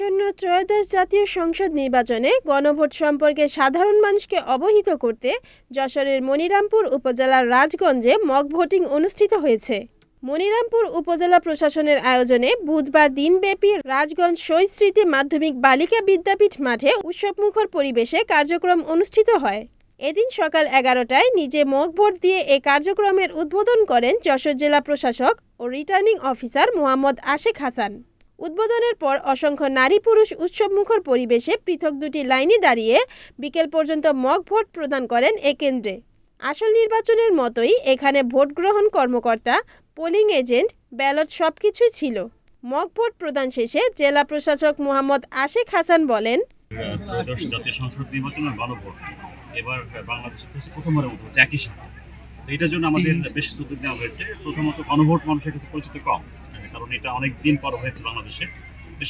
আসন্ন ত্রয়োদশ জাতীয় সংসদ নির্বাচনে গণভোট সম্পর্কে সাধারণ মানুষকে অবহিত করতে যশোরের মনিরামপুর উপজেলার রাজগঞ্জে মক ভোটিং অনুষ্ঠিত হয়েছে। মনিরামপুর উপজেলা প্রশাসনের আয়োজনে বুধবার দিনব্যাপী রাজগঞ্জ শহীদ স্মৃতি মাধ্যমিক বালিকা বিদ্যাপীঠ মাঠে উৎসবমুখর পরিবেশে কার্যক্রম অনুষ্ঠিত হয়। এদিন সকাল এগারোটায় নিজে মক ভোট দিয়ে এ কার্যক্রমের উদ্বোধন করেন যশোর জেলা প্রশাসক ও রিটার্নিং অফিসার মোহাম্মদ আশেখ হাসান। উদ্বোধনের পর অসংখ্য নারী পুরুষ উৎসবমুখর পরিবেশে পৃথক দুটি লাইনে দাঁড়িয়ে বিকেল পর্যন্ত মক ভোট প্রদান করেন এ কেন্দ্রে। আসল নির্বাচনের মতোই এখানে ভোট গ্রহণ কর্মকর্তা পোলিং এজেন্ট ব্যালট সব কিছুই ছিল। মক ভোট প্রদান শেষে জেলা প্রশাসক মোহাম্মদ আশেক হাসান বলেন ত্রয়োদশ জাতীয় সংসদ নির্বাচনের গণভোট এবার বাংলাদেশের কাছে প্রথমবারের মতো একই সাথে। এটার জন্য আমাদের বেশ কিছু উদ্যোগ নেওয়া হয়েছে। প্রথমত গণভোট মানুষের কাছে পরিচিত কম। কারণ এটা অনেক দিন পর হয়েছে বাংলাদেশে।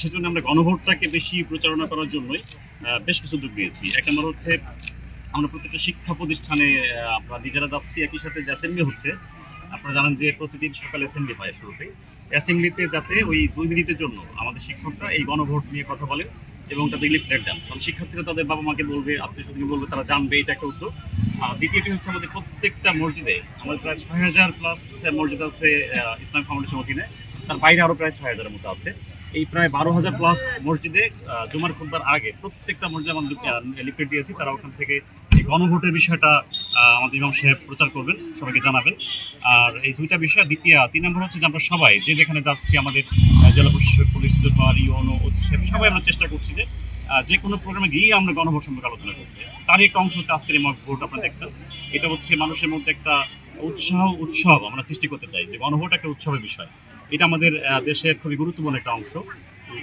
সেজন্য আমরা গণভোটটাকে বেশি প্রচারণা করার জন্যই বেশ কিছু উদ্যোগ নিয়েছি। এক নম্বর হচ্ছে, আমরা প্রত্যেকটা শিক্ষা প্রতিষ্ঠানে আমরা নিজেরা যাচ্ছি, একই সাথে যে অ্যাসেম্বলি হচ্ছে, আপনারা জানেন যে প্রতিদিন সকালে অ্যাসেম্বলি হয় শুরুতে। অ্যাসেম্বলিতে যাতে ওই দুই মিনিটের জন্য আমাদের শিক্ষকরা এই গণভোট নিয়ে কথা বলে এবং তাদের লিফলেট দেন। কারণ শিক্ষার্থীরা তাদের বাবা মাকে বলবে, আত্মীয় স্বজনকে বলবে, তারা জানবে এটা একটা উদ্যোগ। আর দ্বিতীয়টি হচ্ছে আমাদের প্রত্যেকটা মসজিদে, আমাদের প্রায় ছয় হাজার প্লাস মসজিদ আছে ইসলাম ফাউন্ডেশন অধীনে। তার বাইরে আরও প্রায় ছয় হাজারের মতো আছে। এই প্রায় বারো হাজার প্লাস মসজিদে জুমার খুদ্বার আগে প্রত্যেকটা মসজিদে আমরা লিফলেট দিয়েছি। তারা ওখান থেকে এই গণভোটের বিষয়টা আমাদের ইমাম সাহেব প্রচার করবেন, সবাইকে জানাবেন। আর এই দুইটা বিষয়, দ্বিতীয়, তিন নম্বর হচ্ছে যে আমরা সবাই, যে যেখানে যাচ্ছি, আমাদের জেলা প্রশাসক, পুলিশ সুপার ইউনো ওসি সাহেব, সবাই আমরা চেষ্টা করছি যে যে কোনো প্রোগ্রামে গিয়ে আমরা গণভোট সম্পর্কে আলোচনা করতে তারই একটা অংশ হচ্ছে আজকের ভোট, আপনারা দেখছেন। এটা হচ্ছে মানুষের মধ্যে একটা উৎসাহ, উৎসব আমরা সৃষ্টি করতে চাই, যে গণভোট একটা উৎসবের বিষয়। এটা আমাদের দেশের খুবই গুরুত্বপূর্ণ একটা অংশ।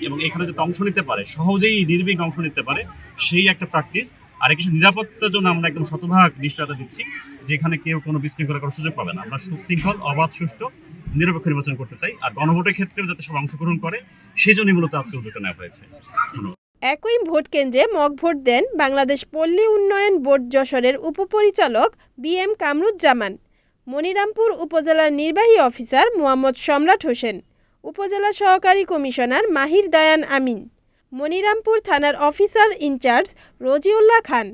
এবং এখানে যাতে অংশ নিতে পারে, সহজেই নির্বিঘ্ন অংশ নিতে পারে, সেই একটা প্র্যাকটিস আর কিছু নিরাপত্তার জন্য আমরা একদম শতভাগ নিশ্চয়তা দিচ্ছি, যেখানে কেউ কোনো বিশৃঙ্খলা করার সুযোগ পাবে না। আমরা সুশৃঙ্খল, অবাধ, সুষ্ঠু, নিরপেক্ষ নির্বাচন করতে চাই। আর গণভোটের ক্ষেত্রেও যাতে সব অংশগ্রহণ করে সেই জন্যই মূলত আজকে উদ্যোগটা নেওয়া হয়েছে। একই ভোট কেন্দ্রে মক ভোট দেন বাংলাদেশ পল্লী উন্নয়ন বোর্ড যশোরের উপপরিচালক বি এম কামরুজ্জামান। মনিরামপুর উপজেলার নির্বাহী অফিসার মোহাম্মদ সম্রাট হোসেন, উপজেলা সহকারী কমিশনার মাহির দায়ান আমিন, মনিরামপুর থানার officer in charge Rajiullah Khan,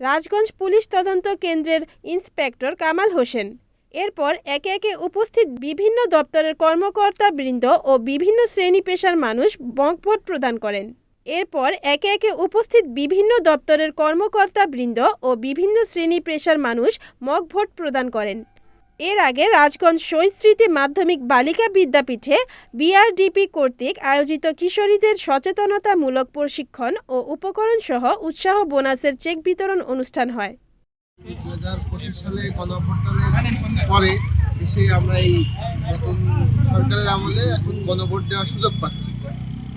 Rajganj police তদন্ত কেন্দ্রের ইন্সপেক্টর কামাল হোসেন। এরপর একে একে উপস্থিত বিভিন্ন দপ্তরের কর্মকর্তা বৃন্দ ও বিভিন্ন শ্রেণি পেশার মানুষ মকভোট প্রদান করেন। এরপর একে একে উপস্থিত বিভিন্ন দপ্তরের কর্মকর্তা বৃন্দ ও বিভিন্ন শ্রেণি পেশার মানুষ মক ভোট প্রদান করেন। এর আগে রাজগঞ্জ শহীদ মাধ্যমিক বালিকা বিদ্যাপীঠে বিআরডিপি কর্তৃক আয়োজিত কিশোরীদের সচেতনতামূলক প্রশিক্ষণ ও উপকরণ সহ উৎসাহ বোনাসের চেক বিতরণ অনুষ্ঠান হয়। দু হাজার পঁচিশ সালে গণভোটদানের পরে এসে আমরা এই নতুন সরকারের আমলে এখন গণভোট দেওয়ার সুযোগ পাচ্ছি।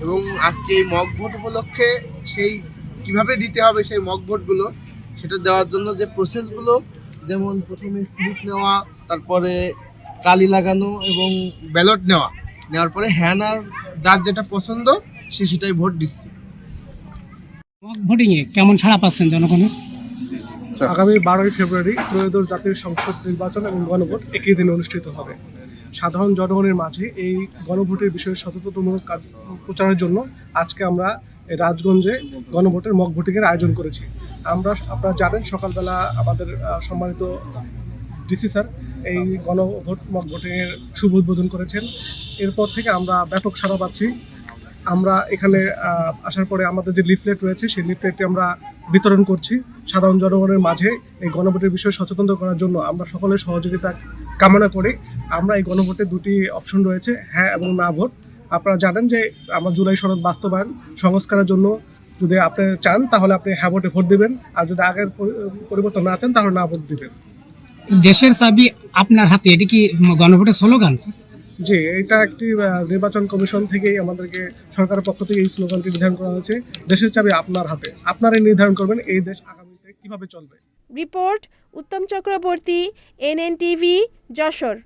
এবং আজকে এই মক ভোট উপলক্ষে সেই কীভাবে দিতে হবে সেই মক ভোটগুলো, সেটা দেওয়ার জন্য যে প্রসেসগুলো যেমন প্রথমে স্লিপ নেওয়া তারপরে কালি লাগানো এবং ব্যালট নেওয়া। নেওয়ার পরে হ্যান আর যার যেটা পছন্দ সে সেটাই ভোট দিচ্ছে। ভোটিংয়ে কেমন সাড়া পাচ্ছেন জনগণের? আগামী বারোই ফেব্রুয়ারি ত্রয়োদশ জাতীয় সংসদ নির্বাচন এবং গণভোট একই দিনে অনুষ্ঠিত হবে। সাধারণ জনগণের মাঝে এই গণভোটের বিষয়ে সচেতনতামূলক কাজ প্রচারের জন্য আজকে আমরা রাজগঞ্জে গণভোটের মক ভোটিংয়ের আয়োজন করেছি। আমরা আপনারা জানেন সকালবেলা আমাদের সম্মানিত ডিসি স্যার, এই গণভোট মক ভোটিংয়ের শুভ উদ্বোধন করেছেন। এরপর থেকে আমরা ব্যাপক সাড়া পাচ্ছি। আমরা এখানে আসার পরে আমাদের যে লিফলেট রয়েছে, সেই লিফলেটটি আমরা বিতরণ করছি সাধারণ জনগণের মাঝে। এই গণভোটের বিষয়ে সচেতন করার জন্য আমরা সকলের সহযোগিতা কামনা করি। আমরা এই গণভোটে দুটি অপশন রয়েছে হ্যাঁ এবং না ভোট। আপনারা জানেন যে আমার জুলাই সনদ বাস্তবায়ন সংস্কারের জন্য যদি আপনি চান, তাহলে আপনি হ্যাঁ ভোটে ভোট দেবেন। আর যদি আগের পরিবর্তন না চান, তাহলে না ভোট দিবেন। দেশের চাবি আপনার হাতে এটি কি গণভোটের স্লোগান? স্যার জি এটা একটি নির্বাচন কমিশন থেকেই আমাদেরকে সরকারের পক্ষ থেকে এই স্লোগানটি নির্ধারণ করা হয়েছে দেশের চাবি আপনার হাতে। আপনারাই নির্ধারণ করবেন এই দেশ আগামীতে কীভাবে চলবে। Report Uttam Chakraborty NNTV Jessore.